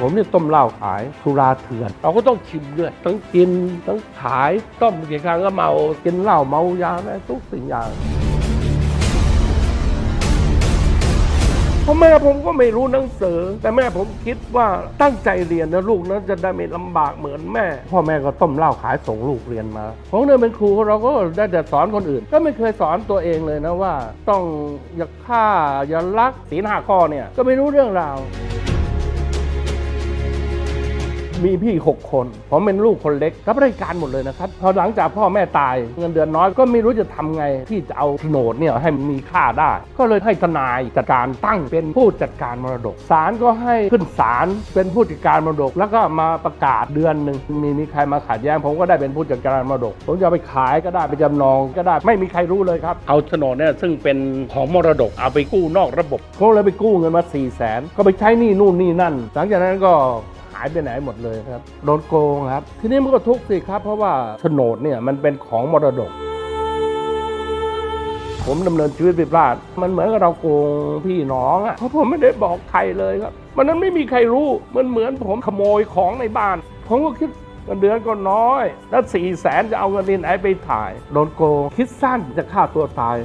ผมเนี่ยต้มเหล้าขายสุราเถื่อน เราก็ต้องชิมด้วยทั้งกินทั้งขายต้มกี่ครั้งก็เมากินเหล้าเมายาได้ทุกสิ่งอย่างพราะแม่ผมก็ไม่รู้หนังสือ แต่แม่ผมคิดว่าตั้งใจเรียนนะลูกนั้นจะได้ไม่ลำบากเหมือนแม่ พ่อแม่ก็ต้มเหล้าขายส่งลูกเรียนมาผมเนี่ยเป็นครูเราก็ได้แต่สอนคนอื่น ก็ไม่เคยสอนตัวเองเลยนะว่า ต้องอย่าฆ่าอย่าลักศีลห้าข้อเนี่ยก็ไม่รู้เรื่องราว มีพี่หกคน ผมเป็นลูกคนเล็กรับราชการหมดเลยนะครับ พอหลังจากพ่อแม่ตายเงินเดือนน้อยก็ไม่รู้จะทำไงที่จะเอาโฉนดเนี่ยให้มันมีค่าได้ ก็เลยให้ทนายจัดการตั้งเป็นผู้จัดการมรดกศาลก็ให้ขึ้นศาลเป็นผู้จัดการมรดก แล้วก็มาประกาศเดือนหนึ่งมีมีใครมาขัดแย้งผมก็ได้เป็นผู้จัดการมรดก ผมจะเอาไปขายก็ได้ไปจำนองก็ได้ไม่มีใครรู้เลยครับเอาโฉนดเนี่ยซึ่งเป็นของมรดกเอาไปกู้นอกระบบเขาเลยไปกู้เงินมา4ี่แสนก็ไปใช้หนี้นู่นนี่นั่น หลังจากนั้นก็หายไปไหนหมดเลยครับโดนโกงครับ ทีนี้มันก็ทุกข์สิครับ เพราะว่าโฉนดเนี่ยมันเป็นของมรดก ผมดำเนินชีวิตผิดพลาด มันเหมือนกับเราโกงพี่น้องอะเพราะผมไม่ได้บอกใครเลยครับมันนั้นไม่มีใครรู้มันเหมือนผมขโมยของในบ้าน ผมก็คิดเงินเดือนก็น้อย แล้วสี่แสนจะเอาเงินที่ไหนไปถ่ายโดนโกงคิดสั้นจะฆ่าตัวตาย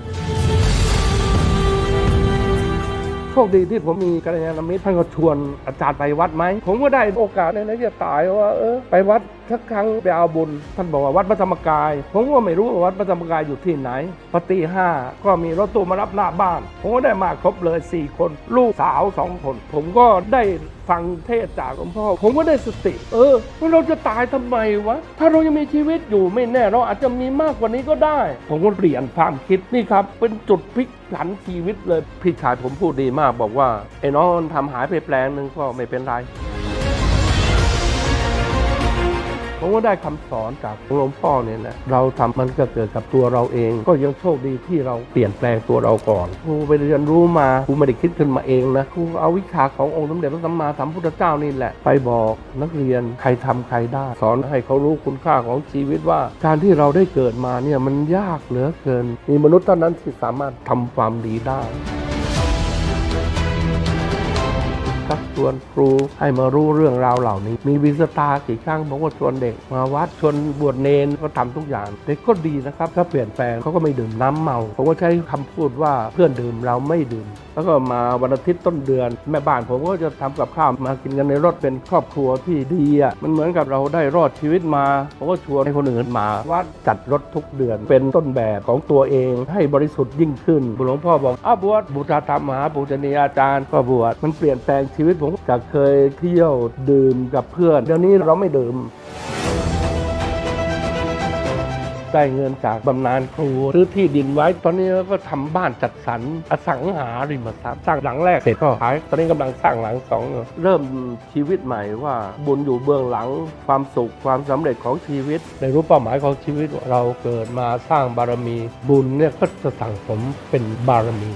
โชคดีที่ผมมีกัลยาณมิตรท่านก็ชวนอาจารย์ไปวัดไหม ผมก็ได้โอกาสในนั้นจะตายว่าเออไปวัดสักครั้งไปเอาบุญ ท่านบอกว่าวัดพระธรรมกาย ผมก็ไม่รู้ว่าวัดพระธรรมกายอยู่ที่ไหนพอตีห้าก็มีรถตู้มารับหน้าบ้าน ผมก็ได้มาครบเลย 4 คน ลูกสาวสองคน ผมก็ได้ฟังเทศจากหลวงพ่อ ผมก็ได้สติ เออว่าเราจะตายทำไมวะ ถ้าเรายังมีชีวิตอยู่ไม่แน่ เราอาจจะมีมากกว่านี้ก็ได้ ผมก็เปลี่ยนความคิดนี่ครับ เป็นจุดพลิกผันชีวิตเลยพี่ชายผมพูดดีมากบอกว่าไอ้น้องทำหายไปแปลงหนึ่งก็ไม่เป็นไร ผมก็ได้คำสอนจากหลวงพ่อเนี่ยนะเราทำมันก็เกิดกับตัวเราเอง ก็ยังโชคดีที่เราเปลี่ยนแปลงตัวเราก่อนครูไปเรียนรู้มาครูไม่ได้คิดขึ้นมาเองนะครูเอาวิชาขององค์สมเด็จพระสัมมาสัมพุทธเจ้านี่แหละไปบอกนักเรียนใครทำใครได้ สอนให้เขารู้คุณค่าของชีวิตว่า การที่เราได้เกิดมาเนี่ยมันยากเหลือเกิน มีมนุษย์เท่านั้นที่สามารถทำความดีได้ ชักชวนครูให้มารู้เรื่องราวเหล่านี้ มีวิสตากี่ครั้งผมก็ชวนเด็ก มาวัดชวนบวชเนนก็ทำทุกอย่างเด็กก็ดีนะครับถ้าเปลี่ยนแปลงเขาก็ไม่ดื่มน้ำเมาผมก็ใช้คำพูดว่าเพื่อนดื่มเราไม่ดื่ม แล้วก็มาวันอาทิตย์ต้นเดือน แม่บ้านผมก็จะทำกับข้าวมากินกันในรถเป็นครอบครัวที่ดีอะมันเหมือนกับเราได้รอดชีวิตมาผมก็ชวนให้คนอื่นมาวัดจัดรถทุกเดือน เป็นต้นแบบของตัวเองให้บริสุทธิ์ยิ่งขึ้นหลวงพ่อบอกอ้าวบวชบูชาธรรมมหาปูชนียาจารย์ก็บวชมันเปลี่ยนแปลงชีวิตผมจากเคยเที่ยวดื่มกับเพื่อน เดี๋ยวนี้เราไม่ดื่ม ได้เงินจากบำนาญครูซื้อที่ดินไว้ ตอนนี้ก็ทำบ้านจัดสรรอสังหาริมทรัพย์สร้างหลังแรกเสร็จก็ขาย ตอนนี้กำลังสร้างหลังสองเริ่มชีวิตใหม่ว่าบุญอยู่เบื้องหลังความสุขความสำเร็จของชีวิตได้รู้เป้าหมายของชีวิตเราเกิดมาสร้างบารมี บุญเนี่ยก็จะสั่งสมเป็นบารมี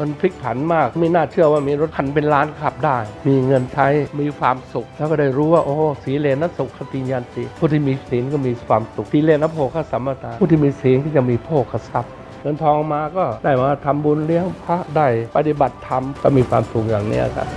มันพลิกผันมาก ไม่น่าเชื่อว่ามีรถคันเป็นล้านขับได้ มีเงินใช้มีความสุข แล้วก็ได้รู้ว่าโอ้สีเลนนสุขติยันติผู้ที่มีศีลก็มีความสุขสีเลนนโภคสัมมาตาผู้ที่มีศีลก็จะมีโภคทรัพย์เงินทองมาก็ได้มาทำบุญเลี้ยงพระได้ปฏิบัติธรรมก็มีความสุขอย่างนี้ครับ